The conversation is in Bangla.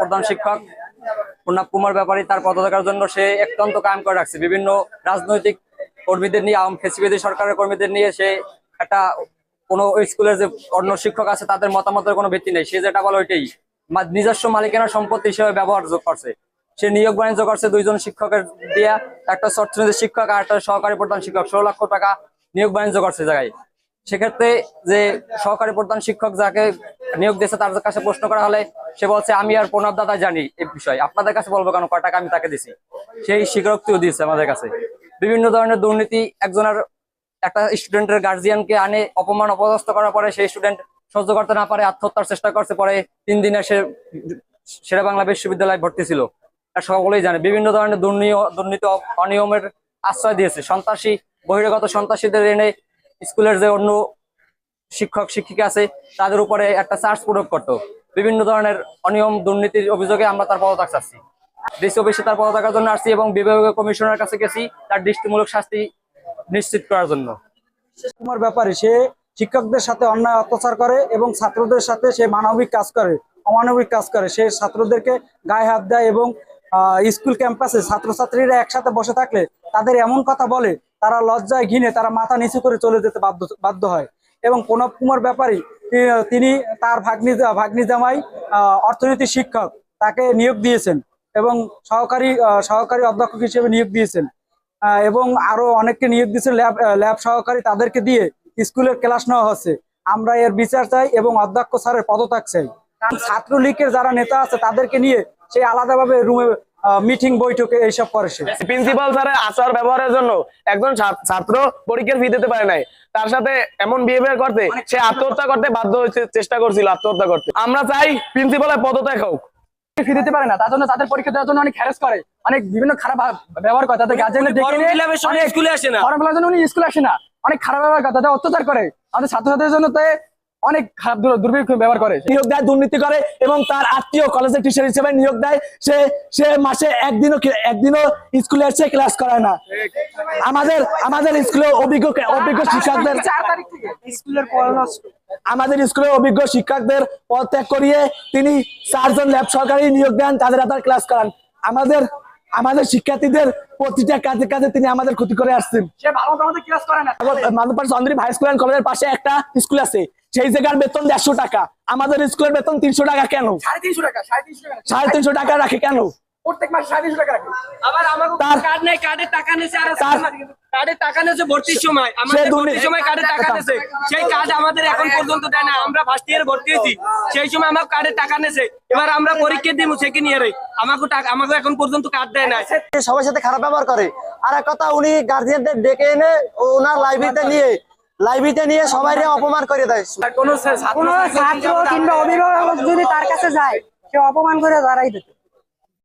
প্রধান শিক্ষক পূর্ণাব কুমার ব্যাপারী তার পদত্যাগের জন্য সে কায়েম করে রাখছে। বিভিন্ন রাজনৈতিক কর্মীদের নিয়ে আওয়ামী সরকারের কর্মীদের নিয়ে সে একটা কোনো স্কুলের যে অন্য শিক্ষক আছে, তাদের মতামতের কোনো ভিত্তি নেই। সে যেটা বলে ওইটাই। নিজস্ব মালিকানা সম্পত্তি হিসেবে ব্যবহার করছে। সে নিয়োগ বাণিজ্য করছে দুইজন শিক্ষকের দিয়া, একটা অর্থনীতির শিক্ষক আর একটা সহকারী প্রধান শিক্ষক। ষোলো লক্ষ টাকা নিয়োগ বাণিজ্য করছে জায়গায়। সেক্ষেত্রে যে সহকারী প্রধান শিক্ষক যাকে নিয়োগ দিয়েছে, তার কাছে প্রশ্ন করা হলে সে বলছে, আমি আর প্রণব দাদা জানি এই বিষয়। আপনাদের কাছে বলব কেন? কয় আমি তাকে দিছি? সেই স্বীকারোক্তিও দিয়েছে আমাদের কাছে। বিভিন্ন ধরনের দুর্নীতি একজনের একটা স্টুডেন্টের গার্জিয়ানকে আনে, অপমান অপদস্থ করার পরে সেই স্টুডেন্ট সহ্য করতে না পারে, আত্মহত্যার চেষ্টা করছে। পরে তিন দিনে সে সেরা বাংলা বিশ্ববিদ্যালয়ে ভর্তি ছিল। সকলেই জানে। বিভিন্ন ধরনের দুর্নীতি অনিয়মের আশ্রয় দিয়েছে। সন্ত্রাসী বহিরাগত সন্ত্রাসীদের এনে স্কুলের যে অন্য শিক্ষক, শিক্ষিকা আছে, তাদের উপরে একটা চার্জ প্রয়োগ করতো। বিভিন্ন ধরনের অনিয়ম, দুর্নীতির অভিযোগে আমরা তার পদত্যাগ চাচ্ছি। ডিসি অফিসে তার পদত্যাগের জন্য আসছি এবং বিভাগীয় কমিশনার কাছে গেছি তার দৃষ্টিমূলক শাস্তি নিশ্চিত করার জন্য। ব্যাপারে সে শিক্ষকদের সাথে অন্যায় অত্যাচার করে এবং ছাত্রদের সাথে সে মানবিক কাজ করে, অমানবিক কাজ করে। সে ছাত্রদেরকে গায়ে হাত দেয় এবং স্কুল ক্যাম্পাসে ছাত্রছাত্রীরা একসাথে বসে থাকলে তাদের এমন কথা বলে তারা লজ্জায় ঘিনে তারা মাথা নিচু করে চলে যেতে বাধ্য বাধ্য হয়। এবং প্রণব কুমার ব্যাপারী তিনি তার ভাগ্নি ভাগ্নি জামাই অর্থনীতি শিক্ষক, তাকে নিয়োগ দিয়েছেন এবং সহকারী সহকারী অধ্যক্ষ হিসেবে নিয়োগ দিয়েছেন। এবং আরও অনেককে নিয়োগ দিয়েছেন, ল্যাব ল্যাব সহকারী তাদেরকে দিয়ে স্কুলের ক্লাস নেওয়া হচ্ছে। আমরা এর বিচার চাই এবং অধ্যক্ষ স্যারের পদত্যাগ চাই। কারণ ছাত্রলীগের যারা নেতা আছে তাদেরকে নিয়ে সেই আলাদাভাবে রুমে মিটিং বৈঠকে এইসব করে সে। প্রিন্সিপাল স্যারের আচার ব্যবহারের জন্য একজন ছাত্র পরীক্ষার ফি দিতে পারে নাই। তার সাথে এমন বিহেভিয়ার করতে সে আত্মহত্যা করতে বাধ্য হয়েছে চেষ্টা করছিল আত্মহত্যা করতে। আমরা চাই প্রিন্সিপালের পদত্যাগ হোক। ফি দিতে পারে না তার জন্য তাদের পরীক্ষা দেওয়ার জন্য অনেক হ্যারাস করে অনেক বিভিন্ন খারাপ ব্যবহার করে তাদের গার্জেনদের ডেকে স্কুলে আসে না। ফর্ম ফিলার জন্য উনি স্কুলে আসে না। অনেক খারাপ ব্যবহার করে তাদের অত্যাচার করে। আমাদের ছাত্রছাত্রীদের জন্য অনেক খারাপ দুর- দুর্বৃত্ত ব্যবহার করে নিয়োগ দেয় দুর্নীতি করে এবং তার আত্মীয় কলেজের টিচার হিসেবে নিয়োগ দেয়। সে সে মাসে একদিনও একদিনও স্কুলে এসে ক্লাস করায় না। আমাদের আমাদের স্কুলে অভিজ্ঞ অভিজ্ঞ শিক্ষকদের স্কুলের আমাদের স্কুলের অভিজ্ঞ শিক্ষকদের পদত্যাগ করিয়ে তিনি চারজন ল্যাব সরকারি নিয়োগ দেন তাদের হাতে ক্লাস করান। আমাদের আমাদের শিক্ষার্থীদের প্রতিটা কাজে কাজে তিনি আমাদের ক্ষতি করে আসছেন। সে ভালো মতো আমাদের ক্লাস করে না। Madhabpara Chandri high school and কলেজের পাশে একটা স্কুল আছে। সেই জায়গার বেতন দেড়শো টাকা। আমাদের স্কুলের বেতন তিনশো টাকা কেন? সাড়ে তিনশো টাকা রাখে কেন? প্রত্যেক মাসে সাড়ে তিনশো টাকা রাখে। আবার আমাকে কার্ড নেই কার্ডের টাকা নিয়েছে আর তার- টাকা নিয়েছে ভর্তির সময়। আমাদের ভর্তির সময় কার্ডের টাকা নিয়েছে। সেই কার্ড আমাদের এখন পর্যন্ত দেয় না। আমরা ফার্স্ট ইয়ারে ভর্তি হয়েছি। সেই সময় আমাকে কার্ডের টাকা নিয়েছে। এবার আমরা পরীক্ষা দিব সেকেন্ড ইয়ারে আমাকে টাকা আমাকে এখন পর্যন্ত কার্ড দেয় না সবার সাথে খারাপ ব্যবহার করে। আর এক কথা উনি গার্জিয়ানদের ডেকে এনে ওনার লাইব্রেরিতে নিয়ে লাইব্রেরিতে নিয়ে সবাই অপমান করে দেয়। কোনো ছাত্র কিংবা অভিভাবক যদি তার কাছে যায়, সে অপমান করে দাঁড়াই দিত।